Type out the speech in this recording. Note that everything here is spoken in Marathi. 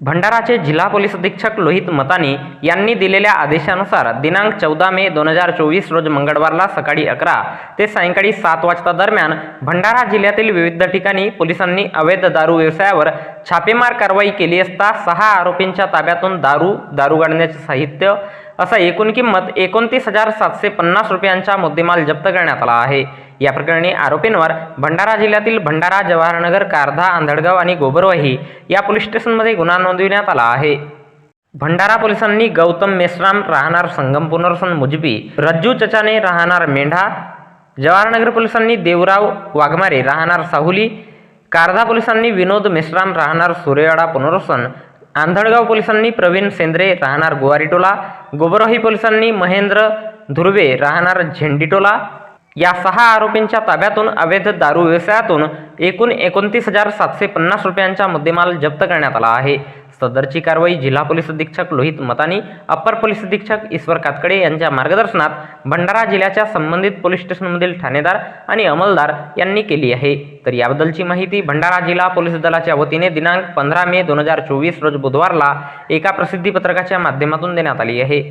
भंडाराचे जिल्हा पोलीस अधीक्षक लोहित मतानी यांनी दिलेल्या आदेशानुसार दिनांक चौदा मे दोन हजार चोवीस रोज मंगळवारला सकाळी अकरा ते सायंकाळी सात वाजता दरम्यान भंडारा जिल्ह्यातील विविध ठिकाणी पोलिसांनी अवैध दारू व्यवसायावर छापेमार कारवाई केली असता सहा आरोपींच्या ताब्यातून दारू दारू गाडण्याचे साहित्य असा एकूण किंमत एकोणतीस हजार सातशे पन्नास रुपयांचा मुद्देमाल जप्त करण्यात आला आहे. या प्रकरणी आरोपींवर भंडारा जिल्ह्यातील भंडारा जवाहरनगर कारधा आंधळगाव आणि गोबरवाही या पोलीस स्टेशनमध्ये गुन्हा नोंदविण्यात आला आहे. भंडारा पोलिसांनी गौतम मेश्राम राहणार संगम पुनर्सन मुजबी रज्जू चचाने राहणार मेंढा जवाहरनगर पोलिसांनी देवराव वाघमारे राहणार साहुली कारधा पोलिसांनी विनोद मेश्राम राहणार सूर्यवाडा पुनर्वसन आंधळगाव पोलिसांनी प्रवीण सेंद्रे राहणार गुवारीटोला गोबरोही पोलिसांनी महेंद्र धुर्वे राहणार झेंडीटोला या सहा आरोपींच्या ताब्यातून अवैध दारू व्यवसायातून एकूण एकोणतीस हजार सातशे पन्नास रुपयांचा मुद्देमाल जप्त करण्यात आला आहे. सदरची कारवाई जिल्हा पोलीस अधीक्षक लोहित मतानी अप्पर पोलीस अधीक्षक ईश्वर कातकडे यांच्या मार्गदर्शनात भंडारा जिल्ह्याच्या संबंधित पोलीस स्टेशनमधील ठाणेदार आणि अंमलदार यांनी केली आहे. तर याबद्दलची माहिती भंडारा जिल्हा पोलीस दलाच्या वतीने दिनांक पंधरा मे दोन हजार चोवीस रोज बुधवारला एका प्रसिद्धी पत्रकाच्या माध्यमातून देण्यात आली आहे.